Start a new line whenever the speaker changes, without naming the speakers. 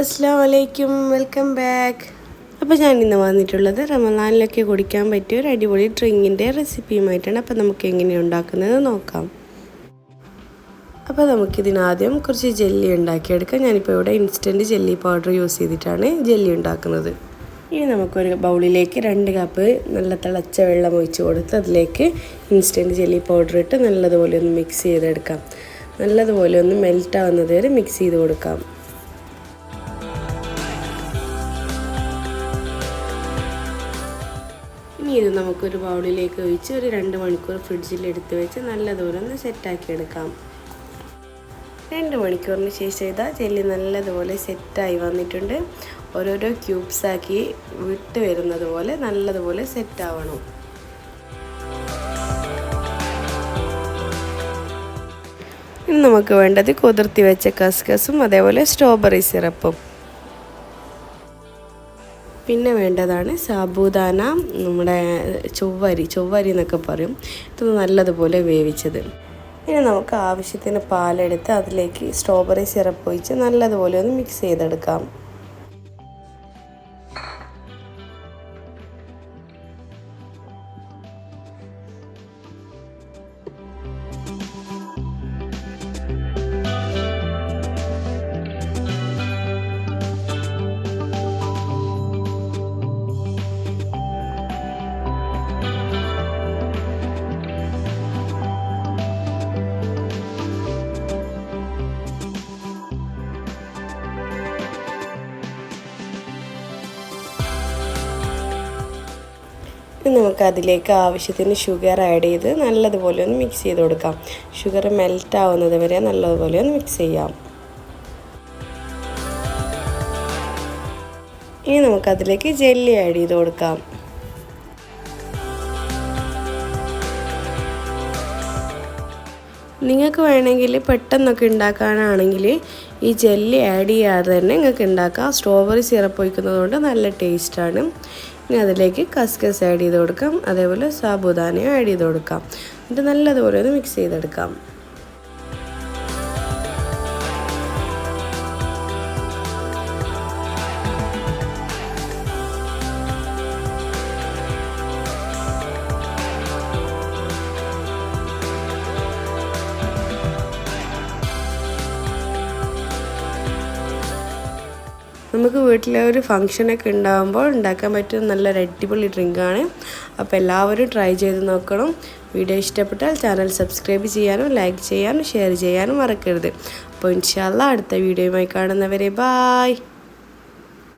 അസ്സാം വലൈക്കും welcome back. അപ്പോൾ ഞാൻ ഇന്ന് വന്നിട്ടുള്ളത് റമദാനിലൊക്കെ കുടിക്കാൻ പറ്റിയ ഒരു അടിപൊളി ഡ്രിങ്കിന്റെ റെസിപ്പിയുമായിട്ടാണ്. അപ്പോൾ നമുക്ക് എങ്ങനെയാണ് ഉണ്ടാക്കുന്നത് നോക്കാം. അപ്പോൾ നമുക്കിതിനാദ്യം കുറച്ച് ജെല്ലി ഉണ്ടാക്കിയെടുക്കാം. ഞാനിപ്പോൾ ഇവിടെ ഇൻസ്റ്റന്റ് ജെല്ലി പൗഡർ യൂസ് ചെയ്തിട്ടാണ് ജെല്ലി ഉണ്ടാക്കുന്നത്. ഇനി നമുക്കൊരു ബൗളിലേക്ക് രണ്ട് കപ്പ് നല്ല തിളച്ച വെള്ളം ഒഴിച്ച് കൊടുത്ത് അതിലേക്ക് ഇൻസ്റ്റന്റ് ജെല്ലി പൗഡർ ഇട്ട് നല്ലതുപോലെ ഒന്ന് മിക്സ് ചെയ്തെടുക്കാം. നല്ലതുപോലെ ഒന്ന് മെൽറ്റ് ആവുന്നത് വരെ മിക്സ് ചെയ്ത് കൊടുക്കാം. ഇനി ഇത് നമുക്കൊരു ബൗളിലേക്ക് ഒഴിച്ച് ഒരു രണ്ട് മണിക്കൂർ ഫ്രിഡ്ജിൽ എടുത്ത് വെച്ച് നല്ലതുപോലെ ഒന്ന് സെറ്റാക്കി എടുക്കാം. രണ്ട് മണിക്കൂറിന് ശേഷം ഇതാ ജെല്ലി നല്ലതുപോലെ സെറ്റായി വന്നിട്ടുണ്ട്. ഓരോരോ ക്യൂബ്സാക്കി വിട്ട് വരുന്നത് പോലെ നല്ലതുപോലെ സെറ്റാവണം. ഇനി നമുക്ക് വേണ്ടത് കുതിർത്തി വെച്ച കസ്കസും അതേപോലെ സ്ട്രോബെറി സിറപ്പും പിന്നെ വേണ്ടതാണ് സാബൂദാന നമ്മുടെ ചൊവ്വരി ചൊവ്വരി എന്നൊക്കെ പറയും. ഇത് നല്ലതുപോലെ വേവിച്ചത്. ഇനി നമുക്ക് ആവശ്യത്തിന് പാലെടുത്ത് അതിലേക്ക് സ്ട്രോബെറി സിറപ്പ് ഒഴിച്ച് നല്ലതുപോലെ ഒന്ന് മിക്സ് ചെയ്തെടുക്കാം. നമുക്ക് അതിലേക്ക് ആവശ്യത്തിന് ഷുഗർ ആഡ് ചെയ്ത് നല്ലതുപോലെ ഒന്ന് മിക്സ് ചെയ്ത് കൊടുക്കാം. ഷുഗർ മെൽറ്റ് ആവുന്നത് വരെ നല്ലതുപോലെ ഒന്ന് മിക്സ് ചെയ്യാം. ഇനി നമുക്ക് അതിലേക്ക് ജെല്ലി ആഡ് ചെയ്ത് കൊടുക്കാം. നിങ്ങൾക്ക് വേണമെങ്കിൽ പെട്ടെന്നൊക്കെ ഉണ്ടാക്കാനാണെങ്കിൽ ഈ ജെല്ലി ആഡ് ചെയ്യാതെ തന്നെ നിങ്ങൾക്ക് ഉണ്ടാക്കാം. സ്ട്രോബെറി സിറപ്പ് ഒഴിക്കുന്നത് കൊണ്ട് നല്ല ടേസ്റ്റാണ് ഇനി അതിലേക്ക് കസ്കസ് ആഡ് ചെയ്ത് കൊടുക്കാം. അതേപോലെ സാബുദാനയും ആഡ് ചെയ്ത് കൊടുക്കാം. എന്നിട്ട് നല്ലതുപോലെ ഒന്ന് മിക്സ് ചെയ്തെടുക്കാം. നമുക്ക് വീട്ടിലെ ഒരു ഫംഗ്ഷനൊക്കെ ഉണ്ടാകുമ്പോൾ ഉണ്ടാക്കാൻ പറ്റുന്ന നല്ലൊരു അടിപൊളി ഡ്രിങ്കാണ് അപ്പോൾ എല്ലാവരും ട്രൈ ചെയ്ത് നോക്കണം. വീഡിയോ ഇഷ്ടപ്പെട്ടാൽ ചാനൽ സബ്സ്ക്രൈബ് ചെയ്യാനും ലൈക്ക് ചെയ്യാനും ഷെയർ ചെയ്യാനും മറക്കരുത്. അപ്പോൾ ഇൻഷാല്ല അടുത്ത വീഡിയോയുമായി കാണുന്നവരെ ബായ്